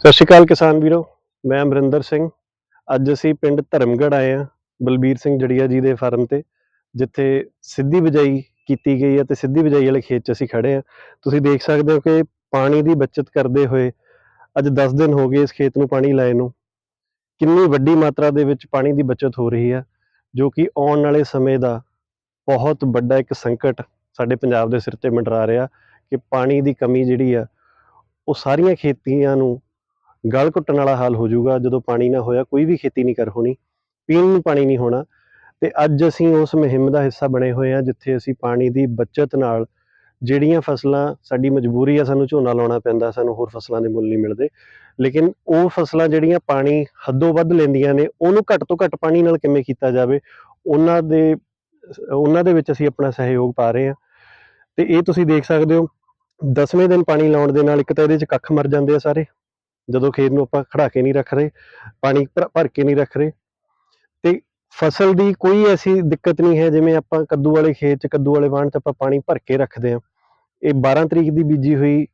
ਸਤਿ ਸ਼੍ਰੀ ਅਕਾਲ ਕਿਸਾਨ ਵੀਰੋ, ਮੈਂ ਅਮਰਿੰਦਰ ਸਿੰਘ। ਅੱਜ ਅਸੀਂ ਪਿੰਡ ਧਰਮਗੜ੍ਹ ਆਏ ਹਾਂ, ਬਲਬੀਰ ਸਿੰਘ ਜੜੀਆ ਜੀ ਦੇ ਫਾਰਮ ਤੇ, ਜਿੱਥੇ ਸਿੱਧੀ ਬਿਜਾਈ ਕੀਤੀ ਗਈ ਹੈ ਤੇ ਸਿੱਧੀ ਬਿਜਾਈ ਵਾਲੇ ਖੇਤ 'ਚ ਅਸੀਂ ਖੜੇ ਹਾਂ। ਤੁਸੀਂ ਦੇਖ ਸਕਦੇ ਹੋ ਕਿ ਪਾਣੀ ਦੀ ਬਚਤ ਕਰਦੇ ਹੋਏ ਅੱਜ 10 ਦਿਨ ਹੋ ਗਏ ਇਸ ਖੇਤ ਨੂੰ ਪਾਣੀ ਲਾਏ ਨੂੰ। ਕਿੰਨੀ ਵੱਡੀ ਮਾਤਰਾ ਦੇ ਵਿੱਚ ਪਾਣੀ ਦੀ ਬਚਤ ਹੋ ਰਹੀ ਹੈ, ਜੋ ਕਿ ਆਉਣ ਵਾਲੇ ਸਮੇਂ ਦਾ ਬਹੁਤ ਵੱਡਾ ਇੱਕ ਸੰਕਟ ਸਾਡੇ ਪੰਜਾਬ ਦੇ ਸਿਰ ਤੇ ਮੰਡਰਾ ਰਿਹਾ ਕਿ ਪਾਣੀ ਦੀ ਕਮੀ ਜਿਹੜੀ ਆ, ਉਹ ਸਾਰੀਆਂ ਖੇਤੀਆਂ ਨੂੰ ਗਲ ਘੁੱਟਣ ਵਾਲਾ ਹਾਲ ਹੋ ਜਾਊਗਾ, ਜਦੋਂ ਪਾਣੀ ਨਾ ਹੋਇਆ, ਕੋਈ ਵੀ ਖੇਤੀ ਨਹੀਂ ਕਰ ਹੋਣੀ, ਪੀਣ ਨੂੰ ਪਾਣੀ ਨਹੀਂ ਹੋਣਾ। ਤੇ ਅੱਜ ਅਸੀਂ ਉਸ ਮੁਹਿੰਮ ਦਾ ਹਿੱਸਾ ਬਣੇ ਹੋਏ ਹਾਂ, ਜਿੱਥੇ ਅਸੀਂ ਪਾਣੀ ਦੀ ਬਚਤ ਨਾਲ ਜਿਹੜੀਆਂ ਫਸਲਾਂ, ਸਾਡੀ ਮਜਬੂਰੀ ਆ, ਸਾਨੂੰ ਝੋਨਾ ਲਾਉਣਾ ਪੈਂਦਾ, ਸਾਨੂੰ ਹੋਰ ਫਸਲਾਂ ਦੇ ਮੁੱਲ ਨਹੀਂ ਮਿਲਦੇ। ਲੇਕਿਨ ਉਹ ਫਸਲਾਂ ਜਿਹੜੀਆਂ ਪਾਣੀ ਹੱਦੋਂ ਵੱਧ ਲੈਂਦੀਆਂ ਨੇ, ਉਹਨੂੰ ਘੱਟ ਤੋਂ ਘੱਟ ਪਾਣੀ ਨਾਲ ਕਿਵੇਂ ਕੀਤਾ ਜਾਵੇ, ਉਹਨਾਂ ਦੇ ਉਹਨਾਂ ਦੇ ਵਿੱਚ ਅਸੀਂ ਆਪਣਾ ਸਹਿਯੋਗ ਪਾ ਰਹੇ ਹਾਂ। ਤੇ ਇਹ ਤੁਸੀਂ ਦੇਖ ਸਕਦੇ ਹੋ, ਦਸਵੇਂ ਦਿਨ ਪਾਣੀ ਲਾਉਣ ਦੇ ਨਾਲ ਇੱਕ ਤਾਂ ਇਹਦੇ 'ਚ ਕੱਖ ਮਰ ਜਾਂਦੇ ਆ ਸਾਰੇ। ਜਦੋਂ ਖੇਤ ਨੂੰ ਆਪਾਂ ਖੜਾ ਕੇ ਨਹੀਂ ਰੱਖ ਰਹੇ, ਪਾਣੀ ਭਰ ਭਰ ਕੇ ਨਹੀਂ ਰੱਖ ਰਹੇ, ਤੇ ਫਸਲ ਦੀ ਕੋਈ ਐਸੀ ਦਿੱਕਤ ਨਹੀਂ ਹੈ ਜਿਵੇਂ ਆਪਾਂ ਕੱਦੂ ਵਾਲੇ ਖੇਤ 'ਚ, ਕੱਦੂ ਵਾਲੇ ਵਾਹਣ 'ਚ ਆਪਾਂ ਪਾਣੀ ਭਰ ਕੇ ਰੱਖਦੇ ਹਾਂ। ਇਹ 12 ਤਰੀਕ ਦੀ ਬੀਜੀ ਹੋਈ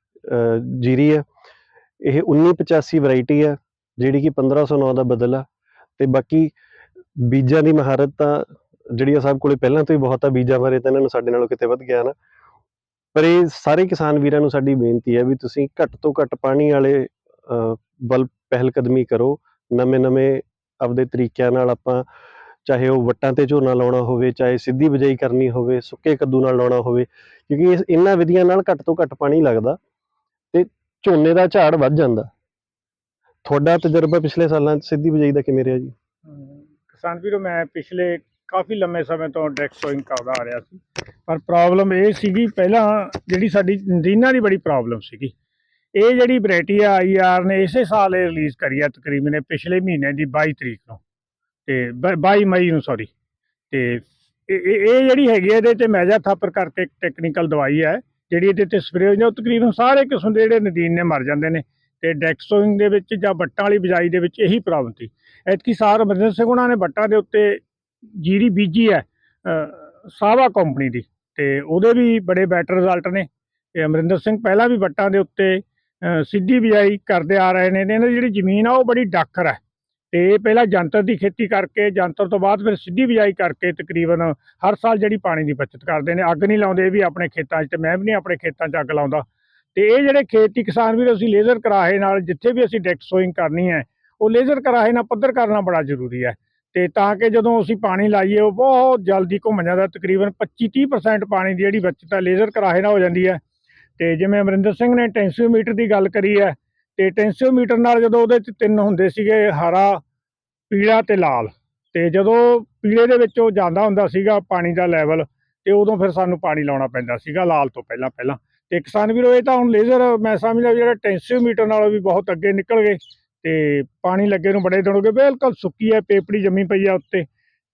ਜੀਰੀ ਹੈ। ਇਹ 1985 ਵੈਰਾਈਟੀ ਹੈ, ਜਿਹੜੀ ਕਿ 1509 ਦਾ ਬਦਲ ਆ। ਤੇ ਬਾਕੀ ਬੀਜਾਂ ਦੀ ਮਹਾਰਤ ਤਾਂ ਜਿਹੜੀ ਆ ਸਭ ਕੋਲੇ ਪਹਿਲਾਂ ਤੋਂ ਹੀ ਬਹੁਤ ਆ, ਬੀਜਾਂ ਬਾਰੇ ਤਾਂ ਇਹਨਾਂ ਨੂੰ ਸਾਡੇ ਨਾਲੋਂ ਕਿਤੇ ਵੱਧ ਗਿਆ ਨਾ ਪਰ ਇਹ ਸਾਰੇ ਕਿਸਾਨ ਵੀਰਾਂ ਨੂੰ ਸਾਡੀ ਬੇਨਤੀ ਹੈ ਵੀ ਤੁਸੀਂ ਘੱਟ ਤੋਂ ਘੱਟ ਪਾਣੀ ਵਾਲੇ ਵੱਲ ਪਹਿਲ ਕਦਮੀ ਕਰੋ। ਨਵੇਂ ਨਵੇਂ ਆਪਦੇ ਤਰੀਕਿਆਂ ਨਾਲ ਆਪਾਂ ਚਾਹੇ ਉਹ ਵੱਟਾਂ ਤੇ ਝੋਨਾ ਲਾਉਣਾ ਹੋਵੇ, ਚਾਹੇ ਸਿੱਧੀ ਬਿਜਾਈ ਕਰਨੀ ਹੋਵੇ, ਸੁੱਕੇ ਕੱਦੂ ਨਾਲ ਲਾਉਣਾ ਹੋਵੇ, ਕਿਉਂਕਿ ਇਸ ਇਹਨਾਂ ਵਿਧੀਆਂ ਨਾਲ ਘੱਟ ਤੋਂ ਘੱਟ ਪਾਣੀ ਲੱਗਦਾ ਤੇ ਝੋਨੇ ਦਾ ਝਾੜ ਵੱਧ ਜਾਂਦਾ। ਤੁਹਾਡਾ ਤਜਰਬਾ ਪਿਛਲੇ ਸਾਲਾਂ 'ਚ ਸਿੱਧੀ ਬਿਜਾਈ ਦਾ ਕਿਵੇਂ ਰਿਹਾ ਜੀ? ਕਿਸਾਨ ਵੀਰੋ, ਮੈਂ ਪਿਛਲੇ ਕਾਫੀ ਲੰਮੇ ਸਮੇਂ ਤੋਂ ਡਾਇਰੈਕਟ ਸੋਇੰਗ ਕਰਦਾ ਆ ਰਿਹਾ ਸੀ। ਪਰ ਪ੍ਰੋਬਲਮ ਇਹ ਸੀਗੀ, ਪਹਿਲਾਂ ਜਿਹੜੀ ਸਾਡੀ, ਨਦੀਨਾਂ ਦੀ ਬੜੀ ਪ੍ਰੋਬਲਮ ਸੀਗੀ। ਇਹ ਜਿਹੜੀ ਵੈਰਾਈਟੀ ਆ ਆਈਆਰ ਨੇ ਇਸੇ ਸਾਲ ਇਹ ਰਿਲੀਜ਼ ਕਰੀ ਆ ਤਕਰੀਬਨ ਇਹ ਪਿਛਲੇ ਮਹੀਨੇ ਦੀ 22 ਤਰੀਕ ਨੂੰ। ਤੇ ਬ- 22 ਮਈ ਨੂੰ ਸੌਰੀ ਤੇ ਇਹ ਇਹ- ਜਿਹੜੀ ਹੈਗੀ ਆ, ਇਹਦੇ ਤੇ ਮੈਜਾ ਥਾਪਰ ਕਰਕੇ ਇੱਕ ਟੈਕਨੀਕਲ ਦਵਾਈ ਹੈ ਜਿਹੜੀ ਇਹਦੇ ਤੇ ਸਪਰੇਅ ਹੁੰਦੀ ਉਹ ਤਕਰੀਬਨ ਸਾਰੇ ਕਿਸਮ ਦੇ ਜਿਹੜੇ ਨਦੀਨ ਨੇ ਮਰ ਜਾਂਦੇ ਨੇ। ਤੇ ਡੈਕਸੋਇੰਗ ਦੇ ਵਿੱਚ ਜਾਂ ਬੱਟਾਂ ਵਾਲੀ ਬਿਜਾਈ ਦੇ ਵਿੱਚ ਇਹੀ ਪ੍ਰੋਬਲਮ ਸੀ। ਐਤਕੀ ਸਾਰ ਅਮਰਿੰਦਰ ਸਿੰਘ ਉਹਨਾਂ ਨੇ ਬੱਟਾਂ ਦੇ ਉੱਤੇ ਜੀਰੀ ਬੀਜੀ ਹੈ ਸਾਵਾ ਕੰਪਨੀ ਦੀ। ਤੇ ਉਹਦੇ ਵੀ ਬੜੇ ਬੈਟਰ ਰਿਜ਼ਲਟ ਨੇ। ਤੇ ਅਮਰਿੰਦਰ ਸਿੰਘ ਪਹਿਲਾਂ ਵੀ ਬੱਟਾਂ ਦੇ ਉੱਤੇ ਸਿੱਧੀ ਬਿਜਾਈ ਕਰਦੇ ਆ ਰਹੇ ਨੇ ਤੇ ਇਹਨਾਂ ਦੀ ਜਿਹੜੀ ਜ਼ਮੀਨ ਆ ਉਹ ਬੜੀ ਡਾਕਰ ਹੈ। ਤੇ ਇਹ ਪਹਿਲਾਂ ਜੰਤਰ ਦੀ ਖੇਤੀ ਕਰਕੇ, ਜੰਤਰ ਤੋਂ ਬਾਅਦ ਫਿਰ ਸਿੱਧੀ ਬਿਜਾਈ ਕਰਕੇ ਤਕਰੀਬਨ ਹਰ ਸਾਲ ਜਿਹੜੀ ਪਾਣੀ ਦੀ ਬਚਤ ਕਰਦੇ ਨੇ। ਅੱਗ ਨਹੀਂ ਲਾਉਂਦੇ, ਇਹ ਵੀ ਆਪਣੇ ਖੇਤਾਂ 'ਚ ਤੇ ਮੈਂ ਵੀ ਨਹੀਂ ਆਪਣੇ ਖੇਤਾਂ 'ਚ ਅੱਗ ਲਾਉਂਦਾ। ਤੇ ਇਹ ਜਿਹੜੇ ਖੇਤੀ ਕਿਸਾਨ ਵੀਰ, ਅਸੀਂ ਲੇਜ਼ਰ ਕਰਾਹੇ ਨਾਲ ਜਿੱਥੇ ਵੀ ਅਸੀਂ ਡੈਕ ਸੋਇੰਗ ਕਰਨੀ ਹੈ, ਉਹ ਲੇਜ਼ਰ ਕਰਾਹੇ ਨਾਲ ਪੱਧਰ ਕਰਨਾ ਬੜਾ ਜ਼ਰੂਰੀ ਹੈ। ਤੇ ਤਾਂ ਕਿ ਜਦੋਂ ਅਸੀਂ ਪਾਣੀ ਲਾਈਏ, ਉਹ ਬਹੁਤ ਜਲਦੀ ਘੁੰਮ ਜਾਂਦਾ, ਤਕਰੀਬਨ 25-30% ਪਾਣੀ ਦੀ ਜਿਹੜੀ ਬਚਤ ਹੈ, ਲੇਜ਼ਰ ਕਰਾਹੇ ਨਾਲ ਹੋ ਜਾਂਦੀ ਹੈ। ਤੇ ਜਿਵੇਂ ਅਮਰਿੰਦਰ ਸਿੰਘ ਨੇ ਟੈਂਸੀਓਮੀਟਰ ਦੀ ਗੱਲ ਕਰੀ ਹੈ, ਤੇ ਟੈਂਸੀਓਮੀਟਰ ਨਾਲ ਜਦੋਂ ਉਹਦੇ ਚ ਤਿੰਨ ਹੁੰਦੇ ਸੀਗੇ, ਹਰਾ, ਪੀਲਾ ਤੇ ਲਾਲ, ਤੇ ਜਦੋਂ ਪੀਲੇ ਦੇ ਵਿੱਚ ਉਹ ਜਾਂਦਾ ਹੁੰਦਾ ਸੀਗਾ ਪਾਣੀ ਦਾ ਲੈਵਲ, ਤੇ ਉਦੋਂ ਫਿਰ ਸਾਨੂੰ ਪਾਣੀ ਲਾਉਣਾ ਪੈਂਦਾ ਸੀਗਾ, ਲਾਲ ਤੋਂ ਪਹਿਲਾਂ ਪਹਿਲਾਂ। ਤੇ ਕਿਸਾਨ ਵੀਰੋ, ਇਹ ਤਾਂ ਹੁਣ ਲੇਜ਼ਰ ਮੈਂ ਸਮਝਦਾ ਵੀ ਜਿਹੜਾ ਟੈਂਸੀਓਮੀਟਰ ਨਾਲੋਂ ਵੀ ਬਹੁਤ ਅੱਗੇ ਨਿਕਲ ਗਏ, ਤੇ ਪਾਣੀ ਲੱਗੇ ਨੂੰ ਬੜੇ ਦਿਨ ਹੋ ਗਏ, ਬਿਲਕੁਲ ਸੁੱਕੀ ਹੈ, ਪੇਪੜੀ ਜੰਮੀ ਪਈ ਆ ਉੱਤੇ।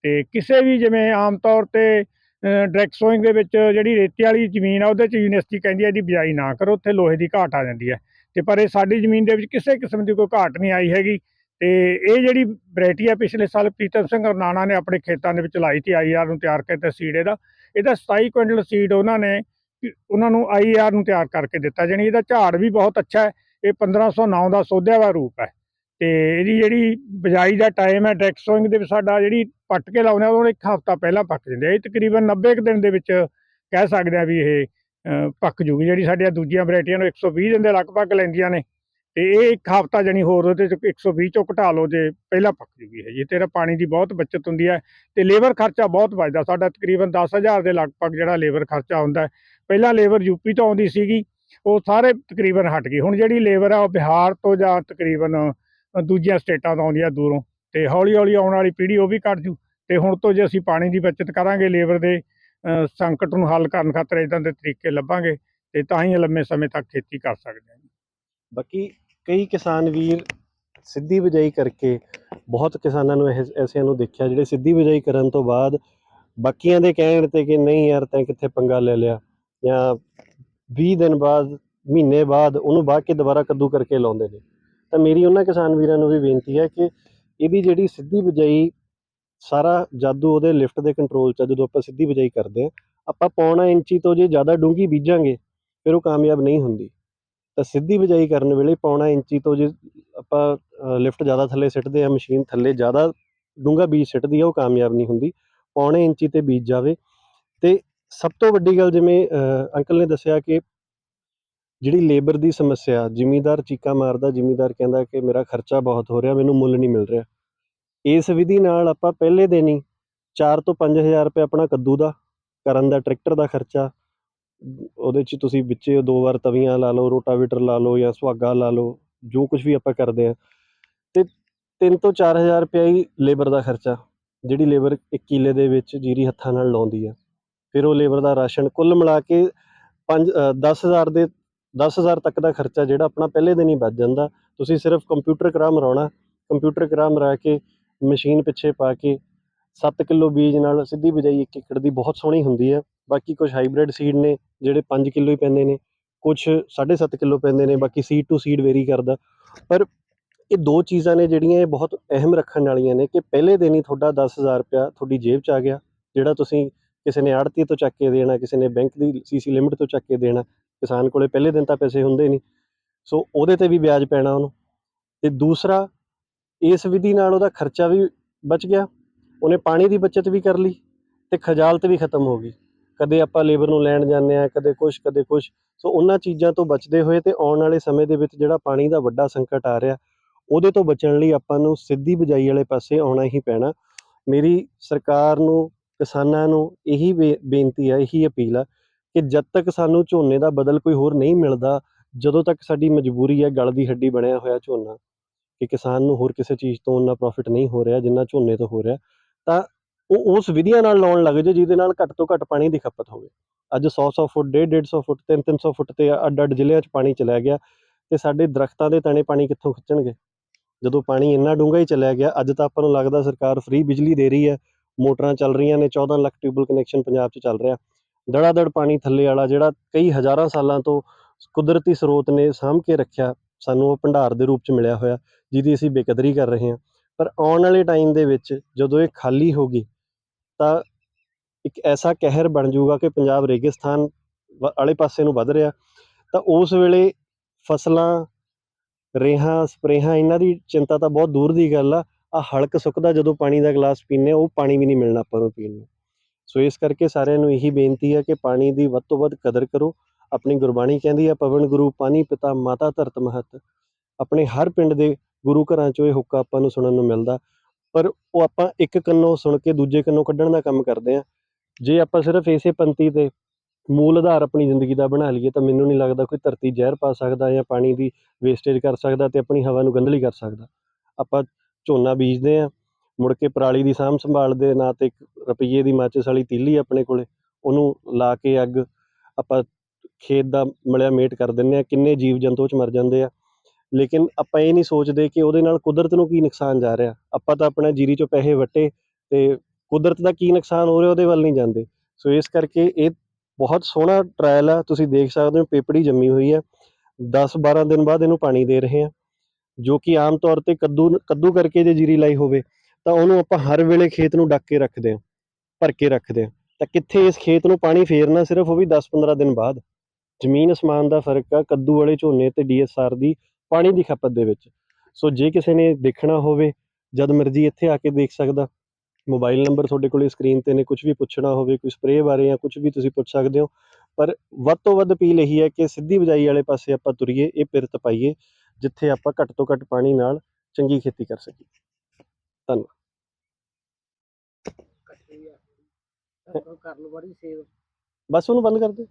ਤੇ ਕਿਸੇ ਵੀ ਜਿਵੇਂ ਆਮ ਤੌਰ ਤੇ ਡਾਇਰੈਕਟ ਸੋਇੰਗ ਦੇ ਵਿੱਚ ਜਿਹੜੀ ਰੇਤੇ ਵਾਲੀ ਜ਼ਮੀਨ ਆ, ਉਹਦੇ ਚ ਯੂਨੀਵਰਸਿਟੀ ਕਹਿੰਦੀ ਹੈ ਇਹਦੀ ਬਿਜਾਈ ਨਾ ਕਰੋ, ਉੱਥੇ ਲੋਹੇ ਦੀ ਘਾਟ ਆ ਜਾਂਦੀ ਹੈ ਤੇ ਪਰ ਇਹ ਸਾਡੀ ਜ਼ਮੀਨ ਦੇ ਵਿੱਚ ਕਿਸੇ ਕਿਸਮ ਦੀ ਕੋਈ ਘਾਟ ਨਹੀਂ ਆਈ ਹੈਗੀ। ਤੇ ਇਹ ਜਿਹੜੀ ਵੈਰਾਈਟੀ ਆ, ਪਿਛਲੇ ਸਾਲ ਪ੍ਰੀਤਮ ਸਿੰਘ ਰਨਾਣਾ ਨੇ ਆਪਣੇ ਖੇਤਾਂ ਦੇ ਵਿੱਚ ਲਾਈ ਸੀ ਆਈਆਰ ਨੂੰ ਤਿਆਰ ਕੀਤਾ ਸੀਡ ਇਹਦਾ। ਇਹਦਾ 27 ਕੁਇੰਟਲ ਸੀਡ ਉਹਨਾਂ ਨੇ, ਉਹਨਾਂ ਨੂੰ ਆਈਆਰ ਨੂੰ ਤਿਆਰ ਕਰਕੇ ਦਿੱਤਾ, ਜਾਣੀ ਇਹਦਾ ਝਾੜ ਵੀ ਬਹੁਤ ਅੱਛਾ ਹੈ। ਇਹ 1509 ਦਾ ਸੋਧਿਆ ਵਾ ਰੂਪ ਹੈ। ਤੇ ਇਹਦੀ ਜਿਹੜੀ ਬਿਜਾਈ ਦਾ ਟਾਈਮ ਹੈ ਡੈਕ ਸੋਇੰਗ ਦੇ ਵਿੱਚ ਸਾਡਾ ਜਿਹੜੀ ਪੱਟ ਕੇ ਲਾਉਂਦੇ ਆ ਉਹ ਇੱਕ ਹਫ਼ਤਾ ਪਹਿਲਾਂ ਪੱਕ ਜਾਂਦੇ ਆ। ਇਹ ਤਕਰੀਬਨ 90 ਕੁ ਦਿਨ ਦੇ ਵਿੱਚ ਕਹਿ ਸਕਦੇ ਆ ਵੀ ਇਹ ਪੱਕ ਜੂਗੀ। ਜਿਹੜੀ ਸਾਡੀਆਂ ਦੂਜੀਆਂ ਵੈਰਾਈਟੀਆਂ ਨੂੰ 120 ਦਿਨ ਦੇ ਲਗਭਗ ਲੈਂਦੀਆਂ ਨੇ, ਤੇ ਇਹ ਇੱਕ ਹਫ਼ਤਾ ਜਣੀ ਹੋਰ ਉਹਦੇ ਚ 120 ਚੋਂ ਘਟਾ ਲਓ ਜੇ ਪਹਿਲਾਂ ਪੱਕ ਜੂਗੀ ਹੈ ਜੀ ਤੇਰਾ ਪਾਣੀ ਦੀ ਬਹੁਤ ਬਚਤ ਹੁੰਦੀ ਹੈ ਤੇ ਲੇਬਰ ਖਰਚਾ ਬਹੁਤ ਬਚਦਾ ਸਾਡਾ ਤਕਰੀਬਨ 10000 ਦੇ ਲਗਭਗ ਜਿਹੜਾ ਲੇਬਰ ਖਰਚਾ ਹੁੰਦਾ ਪਹਿਲਾਂ ਲੇਬਰ ਯੂਪੀ ਤੋਂ ਆਉਂਦੀ ਸੀਗੀ, ਉਹ ਸਾਰੇ ਤਕਰੀਬਨ ਹਟ ਗਈ। ਹੁਣ ਜਿਹੜੀ ਲੇਬਰ ਆ, ਉਹ ਬਿਹਾਰ ਤੋਂ ਜਾਂ ਤਕਰੀਬਨ ਦੂਜੀਆਂ ਸਟੇਟਾਂ ਤੋਂ ਆਉਂਦੀਆਂ ਦੂਰੋਂ। ਤੇ ਹੌਲੀ ਹੌਲੀ ਆਉਣ ਵਾਲੀ ਪੀੜ੍ਹੀ ਉਹ ਵੀ ਘਟ ਜੂ। ਤੇ ਹੁਣ ਤੋਂ ਜੇ ਅਸੀਂ ਪਾਣੀ ਦੀ ਬਚਤ ਕਰਾਂਗੇ, ਲੇਬਰ ਦੇ ਸੰਕਟ ਨੂੰ ਹੱਲ ਕਰਨ ਖਾਤਰ ਇਦਾਂ ਦੇ ਤਰੀਕੇ ਲੱਭਾਂਗੇ, ਤੇ ਤਾਂ ਹੀ ਲੰਮੇ ਸਮੇਂ ਤੱਕ ਖੇਤੀ ਕਰ ਸਕਦੇ ਹਾਂ ਬਾਕੀ ਕਈ ਕਿਸਾਨ ਵੀਰ ਸਿੱਧੀ ਬਿਜਾਈ ਕਰਕੇ, ਬਹੁਤ ਕਿਸਾਨਾਂ ਨੂੰ ਇਹ- ਐਸਿਆਂ ਨੂੰ ਦੇਖਿਆ ਜਿਹੜੇ ਸਿੱਧੀ ਬਿਜਾਈ ਕਰਨ ਤੋਂ ਬਾਅਦ ਬਾਕੀਆਂ ਦੇ ਕਹਿਣ ਤੇ ਕਿ ਨਹੀਂ ਯਾਰ ਤੈਂ ਕਿੱਥੇ ਪੰਗਾ ਲੈ ਲਿਆ, ਜਾਂ 20 ਦਿਨ ਬਾਅਦ, ਮਹੀਨੇ ਬਾਅਦ ਉਹਨੂੰ ਬਾਅਦ ਕੇ ਦੁਬਾਰਾ ਕੱਦੂ ਕਰਕੇ ਲਾਉਂਦੇ ਨੇ। ਤਾਂ ਮੇਰੀ ਉਹਨਾਂ ਕਿਸਾਨ ਵੀਰਾਂ ਨੂੰ ਵੀ ਬੇਨਤੀ ਹੈ ਕਿ ਇਹਦੀ ਜਿਹੜੀ ਸਿੱਧੀ ਬਿਜਾਈ ਸਾਰਾ ਜਾਦੂ ਉਹਦੇ ਲਿਫਟ ਦੇ ਕੰਟਰੋਲ 'ਚ ਆ, ਜਦੋਂ ਆਪਾਂ ਸਿੱਧੀ ਬਿਜਾਈ ਕਰਦੇ ਆ ਆਪਾਂ ਪੌਣਾ ਇੰਚੀ ਤੋਂ ਜੇ ਜ਼ਿਆਦਾ ਡੂੰਘੀ ਬੀਜਾਂਗੇ, ਫਿਰ ਉਹ ਕਾਮਯਾਬ ਨਹੀਂ ਹੁੰਦੀ। ਤਾਂ ਸਿੱਧੀ ਬਿਜਾਈ ਕਰਨ ਵੇਲੇ ਪੌਣਾ ਇੰਚੀ ਤੋਂ ਜੇ ਆਪਾਂ ਲਿਫਟ ਜ਼ਿਆਦਾ ਥੱਲੇ ਸਿੱਟਦੇ ਆ ਮਸ਼ੀਨ ਥੱਲੇ ਜ਼ਿਆਦਾ ਡੂੰਘਾ ਬੀਜ ਸਿੱਟਦੀ ਆ, ਉਹ ਕਾਮਯਾਬ ਨਹੀਂ ਹੁੰਦੀ। ਪੌਣੇ ਇੰਚੀ ਤੇ ਬੀਜ ਜਾਵੇ। ਤੇ ਸਭ ਤੋਂ ਵੱਡੀ ਗੱਲ ਜਿਵੇਂ ਅੰਕਲ ਨੇ ਦੱਸਿਆ ਕਿ ਜਿਹੜੀ ਲੇਬਰ ਦੀ ਸਮੱਸਿਆ, ਜ਼ਿਮੀਂਦਾਰ ਚੀਕਾ ਮਾਰਦਾ, ਜ਼ਿਮੀਂਦਾਰ ਕਹਿੰਦਾ ਕਿ ਮੇਰਾ ਖਰਚਾ ਬਹੁਤ ਹੋ ਰਿਹਾ, ਮੈਨੂੰ ਮੁੱਲ ਨਹੀਂ ਮਿਲ ਰਿਹਾ। ਇਸ ਵਿਧੀ ਨਾਲ ਆਪਾਂ ਪਹਿਲੇ ਦਿਨ ਹੀ 4 ਤੋਂ 5000 ਰੁਪਏ ਆਪਣਾ ਕੱਦੂ ਦਾ, ਕਰਨ ਦਾ, ਟਰੈਕਟਰ ਦਾ ਖਰਚਾ, ਉਹਦੇ 'ਚ ਤੁਸੀਂ ਵਿੱਚ ਦੋ ਵਾਰ ਤਵੀਆਂ ਲਾ ਲਓ, ਰੋਟਾਵੇਟਰ ਲਾ ਲਓ ਜਾਂ ਸੁਹਾਗਾ ਲਾ ਲਓ, ਜੋ ਕੁਝ ਵੀ ਆਪਾਂ ਕਰਦੇ ਆ ਤੇ 3 ਤੋਂ 4000 ਰੁਪਏ ਹੀ ਲੇਬਰ ਦਾ ਖਰਚਾ, ਜਿਹੜੀ ਲੇਬਰ ਇੱਕ ਕਿੱਲੇ ਦੇ ਵਿੱਚ ਜੀਰੀ ਹੱਥਾਂ ਨਾਲ ਲਾਉਂਦੀ ਆ। ਫਿਰ ਉਹ ਲੇਬਰ ਦਾ ਰਾਸ਼ਨ ਕੁੱਲ ਮਿਲਾ ਕੇ 5 10000 ਦੇ 10000 ਤੱਕ ਦਾ ਖਰਚਾ ਜਿਹੜਾ ਆਪਣਾ ਪਹਿਲੇ ਦਿਨ ਹੀ ਬਚ ਜਾਂਦਾ। ਤੁਸੀਂ ਸਿਰਫ ਕੰਪਿਊਟਰ ਕਰਾ ਮਰਾਉਣਾ ਕੰਪਿਊਟਰ ਕਰਾ ਮਰਾ ਕੇ ਮਸ਼ੀਨ ਪਿੱਛੇ ਪਾ ਕੇ 7 ਕਿਲੋ ਬੀਜ ਨਾਲ ਸਿੱਧੀ ਬਿਜਾਈ ਇੱਕ ਏਕੜ ਦੀ ਬਹੁਤ ਸੋਹਣੀ ਹੁੰਦੀ ਹੈ ਬਾਕੀ ਕੁਝ ਹਾਈਬ੍ਰਿਡ ਸੀਡ ਨੇ, ਜਿਹੜੇ 5 ਕਿਲੋ ਹੀ ਪੈਂਦੇ ਨੇ ਕੁਝ 7.5 ਕਿਲੋ ਪੈਂਦੇ ਨੇ, ਬਾਕੀ ਸੀਡ ਟੂ ਸੀਡ ਵੇਰੀ ਕਰਦਾ। ਪਰ ਇਹ ਦੋ ਚੀਜ਼ਾਂ ਨੇ ਜਿਹੜੀਆਂ ਇਹ ਬਹੁਤ ਅਹਿਮ ਰੱਖਣ ਵਾਲੀਆਂ ਨੇ ਕਿ ਪਹਿਲੇ ਦਿਨ ਹੀ ਤੁਹਾਡਾ 10000 ਰੁਪਇਆ ਤੁਹਾਡੀ ਜੇਬ 'ਚ ਆ ਗਿਆ, ਜਿਹੜਾ ਤੁਸੀਂ ਕਿਸੇ ਨੇ ਆੜਤੀ ਤੋਂ ਚੱਕ ਕੇ ਦੇਣਾ, ਕਿਸੇ ਨੇ ਬੈਂਕ ਦੀ ਸੀਸੀ ਲਿਮਿਟ ਤੋਂ ਚੱਕ ਕੇ ਦੇਣਾ ਕਿਸਾਨ ਕੋਲੇ ਪਹਿਲੇ ਦਿਨ ਤਾਂ ਪੈਸੇ ਹੁੰਦੇ ਨਹੀਂ। ਸੋ ਉਹਦੇ ਤੇ ਵੀ ਵਿਆਜ ਪੈਣਾ ਉਹਨੂੰ। ਤੇ ਦੂਸਰਾ, ਇਸ ਵਿਧੀ ਨਾਲ ਉਹਦਾ ਖਰਚਾ ਵੀ ਬਚ ਗਿਆ। ਉਹਨੇ ਪਾਣੀ ਦੀ ਬਚਤ ਵੀ ਕਰ ਲਈ ਤੇ ਖਜਾਲਤ ਵੀ ਖਤਮ ਹੋ ਗਈ। ਕਦੇ ਆਪਾਂ ਲੇਬਰ ਨੂੰ ਲੈਣ ਜਾਂਦੇ ਆ ਕਦੇ ਕੁਛ ਕਦੇ ਕੁਛ। ਸੋ ਉਹਨਾਂ ਚੀਜ਼ਾਂ ਤੋਂ ਬਚਦੇ ਹੋਏ ਤੇ ਆਉਣ ਵਾਲੇ ਸਮੇਂ ਦੇ ਵਿੱਚ ਜਿਹੜਾ ਪਾਣੀ ਦਾ ਵੱਡਾ ਸੰਕਟ ਆ ਰਿਹਾ, ਉਹਦੇ ਤੋਂ ਬਚਣ ਲਈ ਆਪਾਂ ਨੂੰ ਸਿੱਧੀ ਬਿਜਾਈ ਵਾਲੇ ਪਾਸੇ ਆਉਣਾ ਹੀ ਪੈਣਾ। ਮੇਰੀ ਸਰਕਾਰ ਨੂੰ, ਕਿਸਾਨਾਂ ਨੂੰ ਇਹੀ ਬੇ- ਬੇਨਤੀ ਹੈ ਇਹੀ ਅਪੀਲ ਹੈ ਕਿ ਜਦ ਤੱਕ ਸਾਨੂੰ ਝੋਨੇ ਦਾ ਬਦਲ ਕੋਈ ਹੋਰ ਨਹੀਂ ਮਿਲਦਾ, ਜਦੋਂ ਤੱਕ ਸਾਡੀ ਮਜਬੂਰੀ ਹੈ, ਗਲ ਦੀ ਹੱਡੀ ਬਣਿਆ ਹੋਇਆ ਝੋਨਾ, ਕਿ ਕਿਸਾਨ ਨੂੰ ਹੋਰ ਕਿਸੇ ਚੀਜ਼ ਤੋਂ ਉਨਾ ਪ੍ਰੋਫਿਟ ਨਹੀਂ ਹੋ ਰਿਹਾ ਜਿੰਨਾ ਝੋਨੇ ਤੋਂ ਹੋ ਰਿਹਾ, ਤਾਂ ਉਹ ਉਸ ਵਿਧੀਆਂ ਨਾਲ ਲਾਉਣ ਲੱਗ ਜੇ ਜਿਹਦੇ ਨਾਲ ਘੱਟ ਤੋਂ ਘੱਟ ਪਾਣੀ ਦੀ ਖਪਤ ਹੋਵੇ। ਅੱਜ 100 100 ਫੁੱਟ 150 150 ਫੁੱਟ 3 300 ਫੁੱਟ ਤੇ ਅੱਡ ਅੱਡ ਜ਼ਿਲ੍ਹਿਆਂ 'ਚ ਪਾਣੀ ਚਲਿਆ ਗਿਆ ਤੇ ਸਾਡੇ ਦਰਖਤਾਂ ਦੇ ਤਣੇ ਪਾਣੀ ਕਿੱਥੋਂ ਖਿੱਚਣਗੇ? ਜਦੋਂ ਪਾਣੀ ਇੰਨਾ ਡੂੰਘਾ ਹੀ ਚਲਿਆ ਗਿਆ, ਅੱਜ ਤਾਂ ਆਪਾਂ ਨੂੰ ਲੱਗਦਾ ਸਰਕਾਰ ਫ੍ਰੀ ਬਿਜਲੀ ਦੇ ਰਹੀ ਹੈ, ਮੋਟਰਾਂ ਚੱਲ ਰਹੀਆਂ ਨੇ 14 ਲੱਖ ਟਿਊਬਲ ਕਨੈਕਸ਼ਨ ਪੰਜਾਬ 'ਚ ਚੱਲ ਰਿਹਾ। ਦੜਾ ਦੜ ਪਾਣੀ ਥੱਲੇ ਵਾਲਾ ਜਿਹੜਾ ਕਈ ਹਜ਼ਾਰਾਂ ਸਾਲਾਂ ਤੋਂ ਕੁਦਰਤੀ ਸਰੋਤ ਨੇ ਸਾਂਭ ਕੇ ਰੱਖਿਆ ਸਾਨੂੰ ਉਹ ਭੰਡਾਰ ਦੇ ਰੂਪ 'ਚ ਮਿਲਿਆ ਹੋਇਆ ਜਿਹਦੀ ਅਸੀਂ ਬੇਕਦਰੀ ਕਰ ਰਹੇ ਹਾਂ। ਪਰ ਆਉਣ ਵਾਲੇ ਟਾਈਮ ਦੇ ਵਿੱਚ ਜਦੋਂ ਇਹ ਖਾਲੀ ਹੋ ਗਈ ਤਾਂ ਇੱਕ ਐਸਾ ਕਹਿਰ ਬਣ ਜਾਊਗਾ ਕਿ ਪੰਜਾਬ ਰੇਗਿਸਤਾਨ ਵ- ਵਾਲੇ ਪਾਸੇ ਨੂੰ ਵੱਧ ਰਿਹਾ। ਤਾਂ ਉਸ ਵੇਲੇ ਫਸਲਾਂ ਰੇਹਾਂ ਸਪਰੇਹਾਂ ਇਹਨਾਂ ਦੀ ਚਿੰਤਾ ਤਾਂ ਬਹੁਤ ਦੂਰ ਦੀ ਗੱਲ ਆ। ਆ ਹਲਕ ਸੁੱਕਦਾ ਜਦੋਂ ਪਾਣੀ ਦਾ ਗਲਾਸ ਪੀਂਦੇ ਹਾਂ, ਉਹ ਪਾਣੀ ਵੀ ਨਹੀਂ ਮਿਲਣਾ ਆਪਾਂ ਨੂੰ ਪੀਣ ਨੂੰ। ਸੋ ਇਸ ਕਰਕੇ ਸਾਰਿਆਂ ਨੂੰ ਇਹੀ ਬੇਨਤੀ ਹੈ ਕਿ ਪਾਣੀ ਦੀ ਵੱਧ ਤੋਂ ਵੱਧ ਕਦਰ ਕਰੋ। ਆਪਣੀ ਗੁਰਬਾਣੀ ਕਹਿੰਦੀ ਹੈ, ਪਵਨ ਗੁਰੂ, ਪਾਣੀ ਪਿਤਾ, ਮਾਤਾ ਧਰਤ ਮਹਤ। ਆਪਣੇ ਹਰ ਪਿੰਡ ਦੇ ਗੁਰੂ ਘਰਾਂ 'ਚੋਂ ਇਹ ਹੁੱਕਾ ਆਪਾਂ ਨੂੰ ਸੁਣਨ ਨੂੰ ਮਿਲਦਾ। ਪਰ ਉਹ ਆਪਾਂ ਇੱਕ ਕੰਨੋਂ ਸੁਣ ਕੇ ਦੂਜੇ ਕੰਨੋਂ ਕੱਢਣ ਦਾ ਕੰਮ ਕਰਦੇ ਆ ਜੇ ਆਪਾਂ ਸਿਰਫ ਇਸੇ ਪੰਕਤੀ ਤੇ ਮੂਲ ਆਧਾਰ ਆਪਣੀ ਜ਼ਿੰਦਗੀ ਦਾ ਬਣਾ ਲਈਏ, ਤਾਂ ਮੈਨੂੰ ਨਹੀਂ ਲੱਗਦਾ ਕੋਈ ਧਰਤੀ ਜ਼ਹਿਰ ਪਾ ਸਕਦਾ ਜਾਂ ਪਾਣੀ ਦੀ ਵੇਸਟੇਜ ਕਰ ਸਕਦਾ ਤੇ ਆਪਣੀ ਹਵਾ ਨੂੰ ਗੰਧਲੀ ਕਰ ਸਕਦਾ। ਆਪਾਂ ਝੋਨਾ ਬੀਜਦੇ ਆ ਮੁੜ ਕੇ ਪਰਾਲੀ ਦੀ ਸਾਂਭ ਸੰਭਾਲ ਦੇ ਨਾਂ ਤੇ ਇੱਕ ਰੁਪਈਏ ਦੀ ਮਾਚਿਸ ਵਾਲੀ ਤੀਲੀ ਆਪਣੇ ਕੋਲੇ, ਉਹਨੂੰ ਲਾ ਕੇ ਅੱਗ ਆਪਾਂ ਖੇਤ ਦਾ ਮਲਿਆ ਮੇਟ ਕਰ ਦਿੰਦੇ ਆ ਕਿੰਨੇ ਜੀਵ ਜੰਤੂ ਚ ਮਰ ਜਾਂਦੇ ਆ। ਲੇਕਿਨ ਆਪਾਂ ਇਹ ਨਹੀਂ ਸੋਚਦੇ ਕਿ ਉਹਦੇ ਨਾਲ ਕੁਦਰਤ ਨੂੰ ਕੀ ਨੁਕਸਾਨ ਜਾ ਰਿਹਾ। ਆਪਾਂ ਤਾਂ ਆਪਣਾ ਜੀਰੀ ਚੋਂ ਪੈਸੇ ਵੱਟੇ ਤੇ ਕੁਦਰਤ ਦਾ ਕੀ ਨੁਕਸਾਨ ਹੋ ਰਿਹਾ ਉਹਦੇ ਵੱਲ ਨਹੀਂ ਜਾਂਦੇ। ਸੋ ਇਸ ਕਰਕੇ ਇਹ ਬਹੁਤ ਸੋਹਣਾ ਟ੍ਰਾਇਲ ਆ, ਤੁਸੀਂ ਦੇਖ ਸਕਦੇ ਹੋ ਪੇਪੜੀ ਜੰਮੀ ਹੋਈ ਹੈ 10 12 ਦਿਨ ਬਾਅਦ ਇਹਨੂੰ ਪਾਣੀ ਦੇ ਰਹੇ ਆ, ਜੋ ਕਿ ਆਮ ਤੌਰ ਤੇ ਕੱਦੂ ਕੱਦੂ ਕਰਕੇ ਜੇ ਜੀਰੀ ਲਾਈ ਹੋਵੇ ਤਾਂ ਉਹਨੂੰ ਆਪਾਂ ਹਰ ਵੇਲੇ ਖੇਤ ਨੂੰ ਡੱਕ ਕੇ ਰੱਖਦੇ ਹਾਂ, ਭਰ ਕੇ ਰੱਖਦੇ ਹਾਂ। ਤਾਂ ਕਿੱਥੇ ਇਸ ਖੇਤ ਨੂੰ ਪਾਣੀ ਫੇਰਨਾ ਸਿਰਫ ਉਹ ਵੀ 10-15 ਦਿਨ ਬਾਅਦ। ਜ਼ਮੀਨ ਅਸਮਾਨ ਦਾ ਫ਼ਰਕ ਆ, ਕੱਦੂ ਵਾਲੇ ਝੋਨੇ ਤੇ ਡੀਐਸਆਰ ਦੀ ਪਾਣੀ ਦੀ ਖਪਤ ਦੇ ਵਿੱਚ। ਸੋ ਜੇ ਕਿਸੇ ਨੇ ਦੇਖਣਾ ਹੋਵੇ, ਜਦ ਮਰਜ਼ੀ ਇੱਥੇ ਆ ਕੇ ਦੇਖ ਸਕਦਾ। ਮੋਬਾਈਲ ਨੰਬਰ ਤੁਹਾਡੇ ਕੋਲੇ ਸਕਰੀਨ ਤੇ ਨੇ ਕੁਝ ਵੀ ਪੁੱਛਣਾ ਹੋਵੇ, ਕੋਈ ਸਪਰੇਅ ਬਾਰੇ ਜਾਂ ਕੁਝ ਵੀ ਤੁਸੀਂ ਪੁੱਛ ਸਕਦੇ ਹੋ। ਪਰ ਵੱਧ ਤੋਂ ਵੱਧ ਅਪੀਲ ਇਹੀ ਹੈ ਕਿ ਸਿੱਧੀ ਬਿਜਾਈ ਵਾਲੇ ਪਾਸੇ ਆਪਾਂ ਤੁਰੀਏ, ਇਹ ਪਿਰਤ ਪਾਈਏ, ਜਿੱਥੇ ਆਪਾਂ ਘੱਟ ਤੋਂ ਘੱਟ ਪਾਣੀ ਨਾਲ ਚੰਗੀ ਖੇਤੀ ਕਰ ਸਕੀਏ। ਕਰ ਲਓ ਬੜੀ ਸੇਵ। ਬਸ ਉਹਨੂੰ ਬੰਦ ਕਰ ਦੇ।